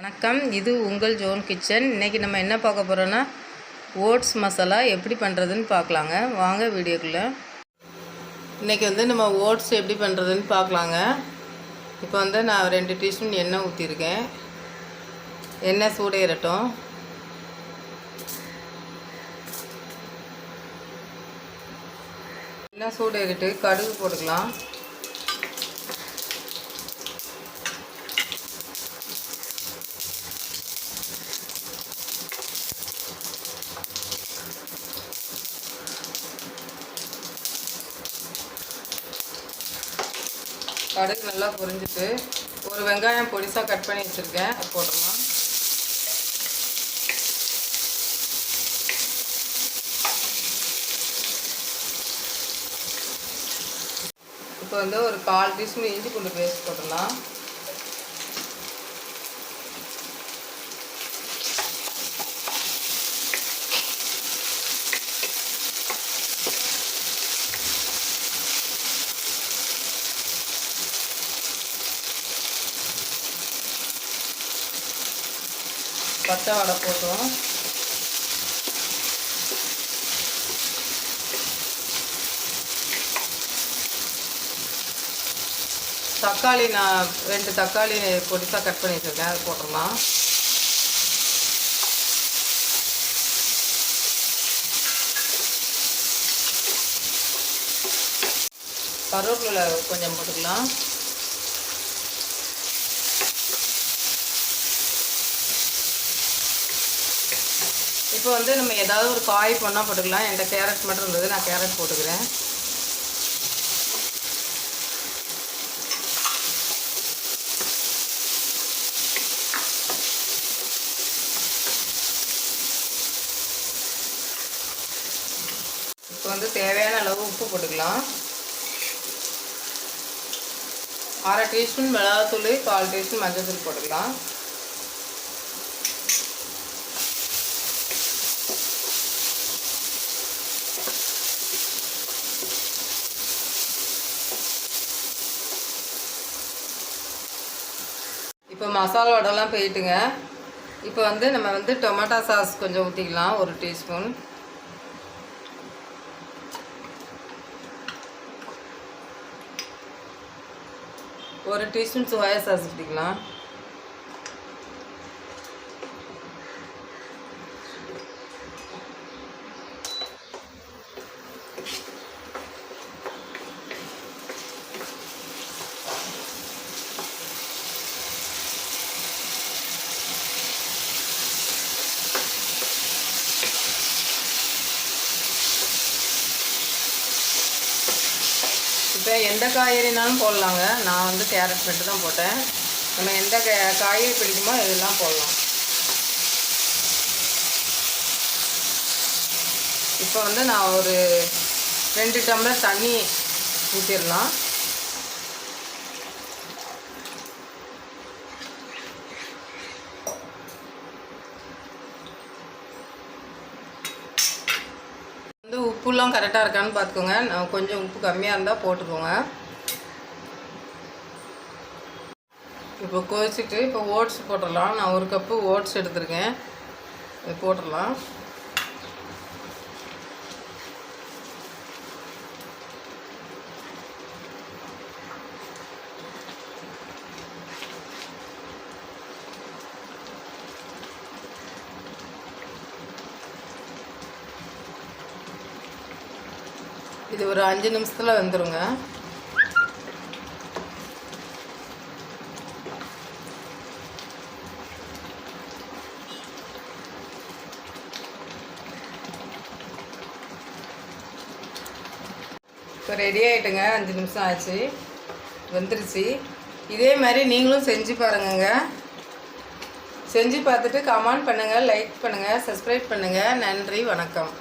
வணக்கம். இது உங்கள் ஜோன் கிச்சன். இன்றைக்கி நம்ம என்ன பார்க்க போகிறோன்னா ஓட்ஸ் மசாலா எப்படி பண்ணுறதுன்னு பார்க்கலாங்க. வாங்க வீடியோக்குள்ளே. இன்றைக்கி வந்து நம்ம ஓட்ஸ் எப்படி பண்ணுறதுன்னு பார்க்கலாங்க. இப்போ வந்து நான் ரெண்டு டீஸ்பூன் எண்ணெய் ஊற்றிருக்கேன் எண்ணெய் சூடேறட்டும். எண்ணெய் சூடேறிட்டு கடுகு போட்டுக்கலாம். கடுகு நல்லா பொரிஞ்சிட்டு ஒரு வெங்காயம் பொடிசாக கட் பண்ணி வச்சுருக்கேன். அது போட்டுடலாம். இப்போ வந்து ஒரு கால் டீஸ்பூன் இஞ்சி பூண்டு பேஸ்ட் போட்டுடலாம். பச்சை வடை போட்டோம் தக்காளி நான் ரெண்டு தக்காளி பொடிசாக கட் பண்ணி வச்சுருக்கேன் அது போட்டுடலாம். கருவேப்பிலை கொஞ்சம் போட்டுக்கலாம். இப்போ வந்து நம்ம ஏதாவது ஒரு காய் பண்ணால் போட்டுக்கலாம். என்கிட்ட கேரட் மட்டும் இருந்தது. நான் கேரட் போட்டுக்கிறேன். இப்போ வந்து தேவையான அளவு உப்பு போட்டுக்கலாம். அரை டீஸ்பூன் மிளகாத்தூள் கால் டீஸ்பூன் மஞ்சள் தூள் போட்டுக்கலாம். இப்போ மசாலா வடைலாம் போயிட்டுங்க. இப்போ வந்து நம்ம வந்து டொமேட்டோ சாஸ் கொஞ்சம் ஊற்றிக்கலாம் ஒரு டீஸ்பூன். ஒரு டீஸ்பூன் சோயா சாஸ் ஊற்றிக்கலாம் இப்போ எந்த காய்கறினாலும் போடலாங்க. நான் வந்து கேரட் மட்டும் தான் போட்டேன். நம்ம எந்த காய்கறி பிடிக்குமோ இதெல்லாம் போடலாம். இப்போ வந்து நான் ஒரு ரெண்டு டம்ளர் தண்ணி ஊற்றிடலாம் வந்து உப்புலாம் கரெக்டாக இருக்கான்னு பார்த்துக்கோங்க. நான் கொஞ்சம் உப்பு கம்மியாக இருந்தால் போட்டுக்கோங்க. இப்போ கொதிச்சுட்டு இப்போ ஓட்ஸ் போட்டுடலாம். நான் ஒரு கப்பு ஓட்ஸ் எடுத்திருக்கேன். போட்டுடலாம். இது ஒரு அஞ்சு நிமிஷத்தில் வந்துடுங்க இப்போ ரெடி ஆகிட்டுங்க அஞ்சு நிமிஷம் ஆச்சு. வந்துருச்சு. இதே மாதிரி நீங்களும் செஞ்சு பாருங்கங்க. செஞ்சு பார்த்துட்டு கமெண்ட் பண்ணுங்கள் லைக் பண்ணுங்கள் சப்ஸ்கிரைப் பண்ணுங்கள் நன்றி வணக்கம்.